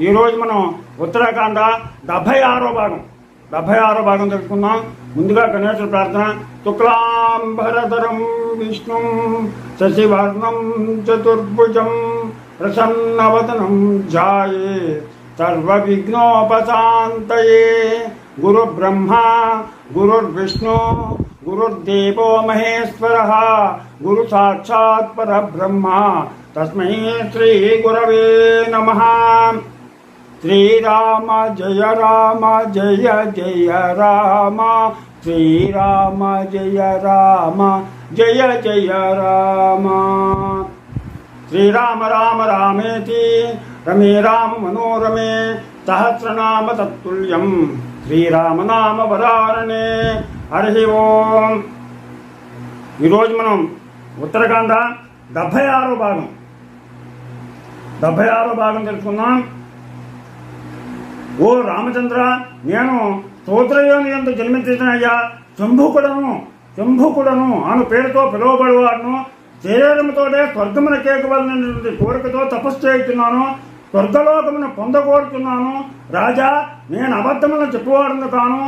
ఈరోజు మనం ఉత్తరాఖండ డెబ్భై ఆరో భాగం డెబ్భై ఆరో భాగం తెలుసుకుందాం. ముందుగా గణేశ ప్రార్థన. శుక్లాంబరధరం విష్ణు శశివర్ణం చతుర్భుజం ప్రసన్నవదనం ధ్యాయే సర్వవిఘ్నోపశాంతయే. గురు బ్రహ్మ గురుర్విష్ణు గురుర్దేవో మహేశ్వర గురు సాక్షాత్ పరబ్రహ్మ. తస్మై శ్రీ గురవే నమ. శ్రీరామ జయ రామ జయ జయ రామ శ్రీరామ జయ రామ జయ జయ రామ. శ్రీరామ రామ రామేతి రమే రామ మనోరమే సహస్రనామ తత్తుల్యం శ్రీరామ నామ వదారణే హరి ఓం. ఈరోజు మనం ఉత్తరాఖండ డెబ్భై ఆరో భాగం. డెబ్భై ఆరో భాగం తెలుసుకుందాం. ఓ రామచంద్ర నేను సూత్రయోని ఎంత జన్మించినయ్యా శంభుకుడను శంభుకుడను అను పేరుతో పిలువబడేవాడును. శరీరంతోనే స్వర్గమున కేకవలనటువంటి కోరికతో తపస్సు చేస్తున్నాను స్వర్గలోకమును పొందకోరుతున్నాను రాజా నేను అబద్ధములను చెప్పువాడును కాను.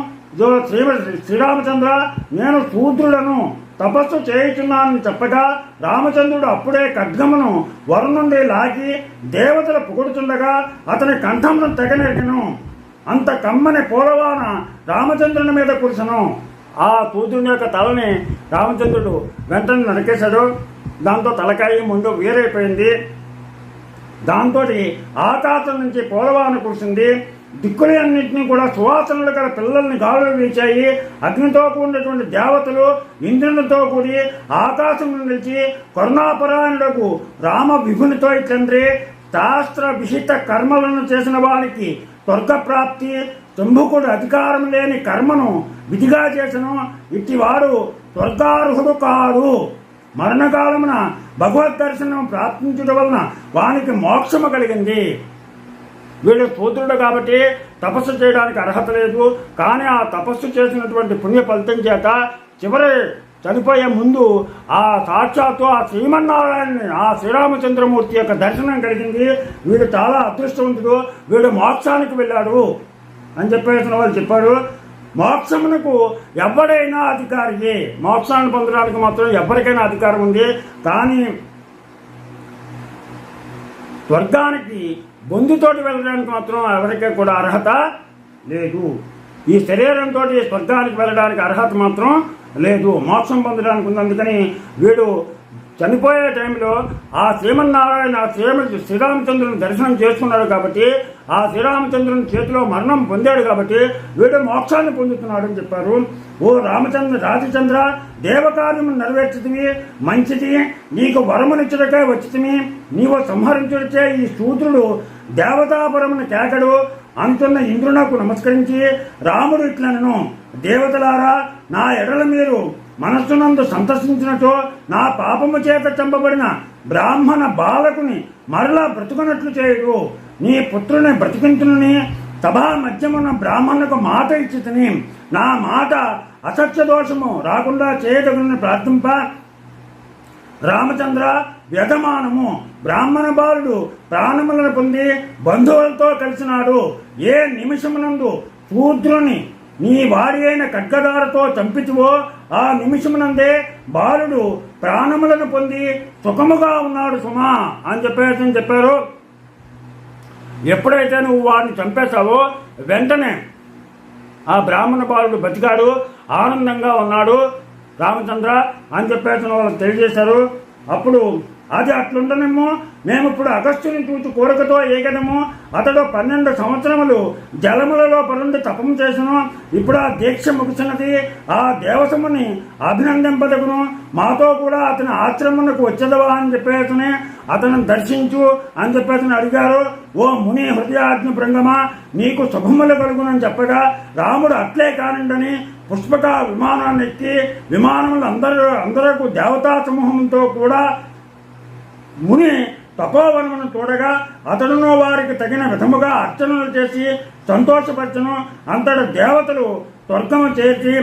శ్రీ శ్రీరామచంద్ర నేను శూద్రుడను. తపస్సు చేయుచున్నానని చెప్పగా రామచంద్రుడు అప్పుడే ఖడ్గమును వరుణుండి లాగి దేవతలు పొగుడుతుండగా అతని కంఠమును తెగనెరికను అంత కమ్మని పూలవాన రామచంద్రుని మీద కురిసను. ఆ కూతురుని యొక్క తలని రామచంద్రుడు వెంటనే నరికేశాడు. దాంతో తలకాయ ముందు వేరైపోయింది. దాంతో ఆకాశం నుంచి పూలవాన కురిసింది. దిక్కులన్నింటినీ కూడా సువాసనలు గల పిల్లల్ని గాలులు వీచాయి అగ్నితో కూడినటువంటి దేవతలు ఇంద్రునితో కూడి ఆకాశం నిలిచి కరుణాపరాయణులకు రామ విభునితో తండ్రి శాస్త్ర విహిత కర్మలను చేసిన వారికి స్వర్గప్రాప్తి తుంభుకుడు అధికారం లేని కర్మను విధిగా చేసను. ఇట్టివాడు స్వర్గార్హుడు కాడు. మరణకాలమున భగవద్ దర్శనం ప్రార్థించడం వలన వానికి మోక్షము కలిగింది. వీడు పూత్రుడు కాబట్టి తపస్సు చేయడానికి అర్హత లేదు. కానీ ఆ తపస్సు చేసినటువంటి పుణ్య ఫలితం చేత చివరి చనిపోయే ముందు ఆ సాక్షాత్తు ఆ శ్రీమన్నారాయణని ఆ శ్రీరామచంద్రమూర్తి యొక్క దర్శనం కలిగింది. వీడు చాలా అదృష్టవంతుడు. వీడు మోక్షానికి వెళ్ళాడు అని చెప్పేసిన వాళ్ళు చెప్పారు. మోక్షమునకు ఎవడైనా అధికారి మోక్షాన్ని పొందడానికి మాత్రం ఎవరికైనా అధికారం ఉంది. కానీ స్వర్గానికి బొందుతోటి వెళ్ళడానికి మాత్రం ఎవరికీ కూడా అర్హత లేదు. ఈ శరీరంతో స్వర్గానికి వెళ్ళడానికి అర్హత మాత్రం లేదు. మోక్షం పొందడానికి ఉంది. అందుకని వీడు చనిపోయే టైంలో ఆ శ్రీమన్నారాయణ ఆ శ్రీమ శ్రీరామచంద్రుని దర్శనం చేసుకున్నాడు కాబట్టి ఆ శ్రీరామచంద్రుని చేతిలో మరణం పొందాడు కాబట్టి వీడు మోక్షాన్ని పొందుతున్నాడు అని చెప్పారు. ఓ రామచంద్ర రాజచంద్ర దేవకార్యము నెరవేర్చుతివి మంచిది. నీకు వరమునిచ్చుటకే వచ్చితివి నీవు సంహరించుడిచే ఈ శూద్రుడు దేవతాపురమున కేకడు అంతున్న ఇంద్రునకు నమస్కరించి రాముడు ఇట్లనను దేవతలారా నా ఎడల మీరు మనస్సునందు సంతసించినచో నా పాపము చేత చంపబడిన బ్రాహ్మణ బాలకుని మరలా బ్రతుకున్నట్లు చేయుడు నీ పుత్రుని బ్రతికించునని సభా మధ్యమున్న బ్రాహ్మణులకు మాట ఇచ్చితిని నా మాట అసత్య దోషము రాకుండా చేయదగిన ప్రార్థింప. రామచంద్ర వ్యధమానము. బ్రాహ్మణ బాలుడు ప్రాణములను పొంది బంధువులతో కలిసినాడు. ఏ నిమిషమునందు శూద్రుని నీ వారి అయిన ఖడ్గదారతో చంపించువో ఆ నిమిషమునందే బాలుడు ప్రాణములను పొంది సుఖముగా ఉన్నాడు సుమా అని చెప్పేసి చెప్పారు. ఎప్పుడైతే నువ్వు వారిని చంపేశావో వెంటనే ఆ బ్రాహ్మణ బాలుడు బతికాడు ఆనందంగా ఉన్నాడు రామచంద్ర అని చెప్పేసి వాళ్ళకి తెలియజేశారు. అప్పుడు అది అట్లుండనేమో? మేము ఇప్పుడు అగస్త్యుని చూచి కోరికతో ఏగదము అతడు పన్నెండు సంవత్సరములు జలములలో పరుండి తపం చేసను? ఇప్పుడు ఆ దీక్ష ముగిసినది. ఆ దేవసముని అభినందింపదగును. మాతో కూడా అతని ఆశ్రమమునకు వచ్చేదవా అని చెప్పేసి అతను దర్శించు అని చెప్పేసి అడిగారు. ఓ ముని హృదయాగ్ని బృంగమా నీకు శుభములు కలుగునని చెప్పగా రాముడు అట్లే కానిండని పుష్పక విమానాన్ని ఎక్కి విమానములు అందరూ అందరకు దేవతా సమూహంతో కూడా ముని తపోవనమును చూడగా అతడును వారికి తగిన విధముగా అర్చనలు చేసి సంతోషపరచను. అంతటి దేవతలు స్వర్గము చేసి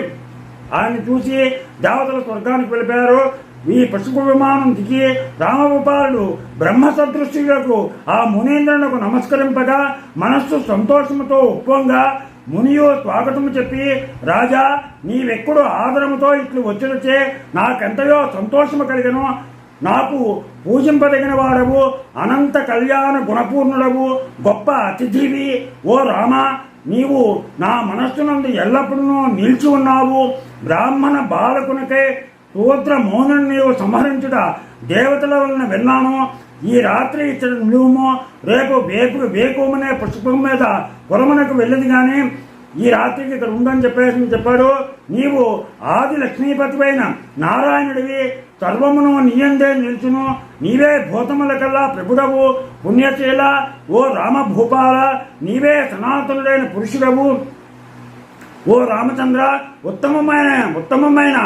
ఆయన చూసి దేవతలు స్వర్గానికి వెళ్ళిపోయారు. ఈ పుష్ప విమానం దిగి రామగోపాలుడు బ్రహ్మ సదృష్టిలకు ఆ మునీంద్రునకు నమస్కరింపగా మనస్సు సంతోషముతో ఉప్పొంగా మునియు స్వాగతము చెప్పి రాజా నీవెక్కుడు ఆదరముతో ఇట్లు వచ్చినచే నాకెంతయో సంతోషము కలిగను. నాకు పూజింపదగిన వాడవు అనంత కళ్యాణ గుణపూర్ణుడవు గొప్ప అతిథివి. ఓ రామ నీవు నా మనస్సునందు ఎల్లప్పుడూ నిలిచి ఉన్నావు. బ్రాహ్మణ బాలకునికై సూత్ర మోహను నీవు సంహరించుట దేవతల వలన విన్నాను ఈ రాత్రి ఇతడు నువ్వు రేపు వేపు వేకుమనే పుష్పం మీద కురమునకు వెళ్ళదు కానీ ఈ రాత్రికి ఇక్కడ ఉండని చెప్పేసి చెప్పాడు. నీవు ఆది లక్ష్మీపతిపైన నారాయణుడివి సర్వమును నీయందే నిల్చును. నీవే భూతముల కల్లా ప్రభుడవు పుణ్యశీల ఓ రామ భూపాల నీవే సనాతనుడైన పురుషుడవు. ఓ రామచంద్ర ఉత్తమమైన ఉత్తమమైన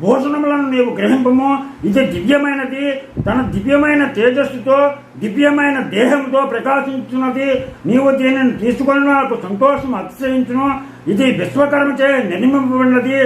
భూషణములను నీవు గ్రహింపము. ఇది దివ్యమైనది. తన దివ్యమైన తేజస్సుతో దివ్యమైన దేహంతో ప్రకాశించున్నది. నీవు దీనిని తీసుకొని నాకు సంతోషం అతిశయించును. ఇది విశ్వకర్మచే నిర్మింపబడినది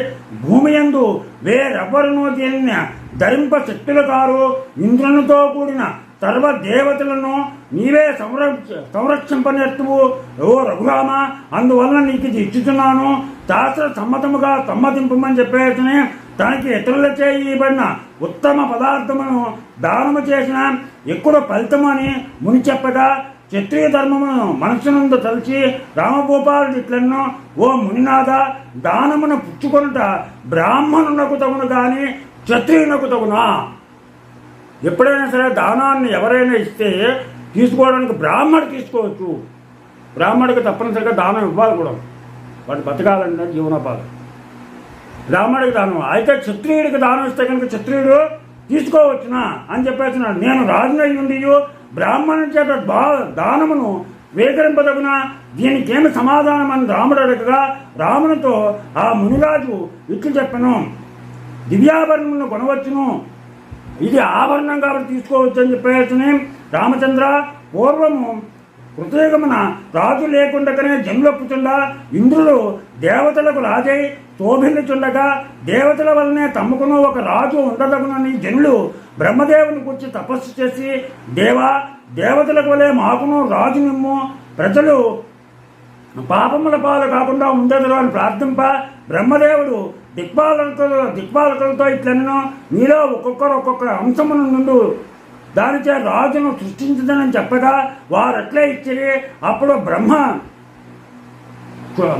భూమి యందు వేరెవ్వరునూ దీనిని ధరింప శక్తులు కారు. ఇంద్రునితో కూడిన సర్వ దేవతలను నీవే సంరక్ష సంరక్షింపనెత్తువు. ఓ రఘురామ అందువల్ల నీకు ఇది ఇచ్చుతున్నాను శాస్త్ర సమ్మతముగా సమ్మతింపమని చెప్పేసి తనకి ఇతరుల చేయబడిన ఉత్తమ పదార్థమును దానము చేసిన ఎక్కువ ఫలితమని ముని చెప్పగా క్షత్రియ ధర్మమును మనసునందు తలిచి రామగోపాలుడు ఇట్లను ఓ మునినాథ దానమును పుచ్చుకొనుట బ్రాహ్మణునకు తగును గాని క్షత్రియునకు తగునా? ఎప్పుడైనా సరే దానాన్ని ఎవరైనా ఇస్తే తీసుకోవడానికి బ్రాహ్మడు తీసుకోవచ్చు. బ్రాహ్మడికి తప్పనిసరిగా దానం ఇవ్వాలి కూడా. వాడు బతకాలంటే జీవనోపాధి. బ్రాహ్మడికి దానం. అయితే క్షత్రియుడికి దానం ఇస్తే కనుక క్షత్రియుడు తీసుకోవచ్చునా అని చెప్పేస్తున్నాడు. నేను రాజునై ఉండి బ్రాహ్మణుని చేత బా దానమును స్వీకరింపదగునా దీనికేమి సమాధానం అని రాముడు అడగగా రామునితో ఆ మునిరాజు ఇట్లు చెప్పను. దివ్యాభరణములను కొనవచ్చును. ఇది ఆభరణం కాబట్టి తీసుకోవచ్చు అని చెప్పేసి రామచంద్ర. పూర్వము కృతయుగమున రాజు లేకుండగానే జన్మొప్పుచుండా ఇంద్రుడు దేవతలకు రాజై శోభిల్లుచుండగా దేవతల వల్లనే తమకును ఒక రాజు ఉండదగునని జనులు బ్రహ్మదేవుని గురించి తపస్సు చేసి దేవా దేవతలకు వలె మాకును రాజు నిమ్ము. ప్రజలు పాపముల పాలు కాకుండా ఉండదురు అని ప్రార్థింప. బ్రహ్మదేవుడు దిక్పాలకులతో దిక్పాలకులతో ఇట్లనో మీలో ఒక్కొక్కరు ఒక్కొక్క అంశమును నుండు దానిచే రాజును సృష్టించదని చెప్పగా వారట్లే ఇచ్చిరి అప్పుడు బ్రహ్మ.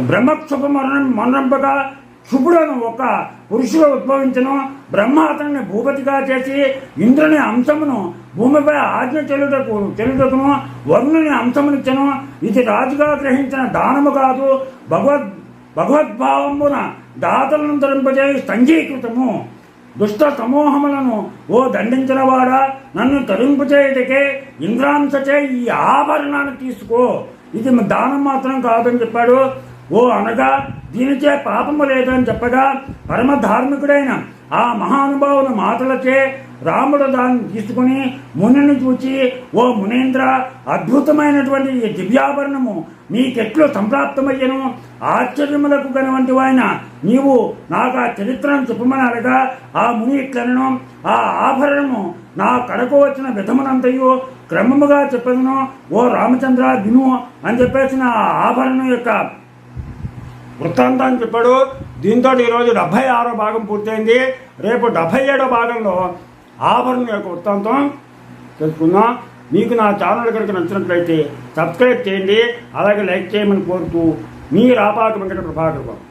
బ్రహ్మ క్షుభ మరణం మరణంపగా క్షుభుడను ఒక పురుషుడు ఉద్భవించను. బ్రహ్మ అతనిని భూపతిగా చేసి ఇంద్రుని అంశమును భూమిపై ఆజ్ఞ చెల్లుటకు చెల్లుటకును వరుణుని అంశమునిచ్చను ఇది రాజుగా గ్రహించిన దానము కాదు. భగవద్ భగవద్భావమున దాతలను ధరింపజే సంజీకృతము దుష్ట సమూహములను ఓ దండించినవాడా? నన్ను తరింపు చేయటకే ఇంద్రాంశచే ఈ ఆభరణాన్ని తీసుకో. ఇది దానం మాత్రం కాదని చెప్పాడు. ఓ అనగా దీనిచే పాపము లేదని చెప్పగా పరమ ధార్మికుడైన ఆ మహానుభావుని మాటలచే రాముడు దాన్ని తీసుకుని మునిని చూచి ఓ మునేంద్ర అద్భుతమైనటువంటి ఈ దివ్యాభరణము నీకెట్లు సంప్రాప్తమయ్యను. ఆశ్చర్యములకు గనవంటి వాయన నీవు నాకు ఆ చరిత్రను చెప్పమని ఆ ముని ఇట్లనను ఆ ఆభరణము నా కడకు వచ్చిన విధమునంతయు క్రమముగా చెప్పదును. ఓ రామచంద్ర విను అని చెప్పేసిన ఆ ఆభరణం యొక్క వృత్తాంతాన్ని చెప్పాడు. దీంతో ఈరోజు డెబ్భై ఆరో భాగం పూర్తయింది. రేపు డెబ్భై ఏడో భాగంలో ఆభరణం యొక్క వృత్తాంతం తెలుసుకుందాం. మీకు నా ఛానల్ కనుక నచ్చినట్లయితే సబ్స్క్రైబ్ చేయండి అలాగే లైక్ చేయమని కోరుతూ మీ రాపాక వెంకట ప్రభాకర్ బాబు.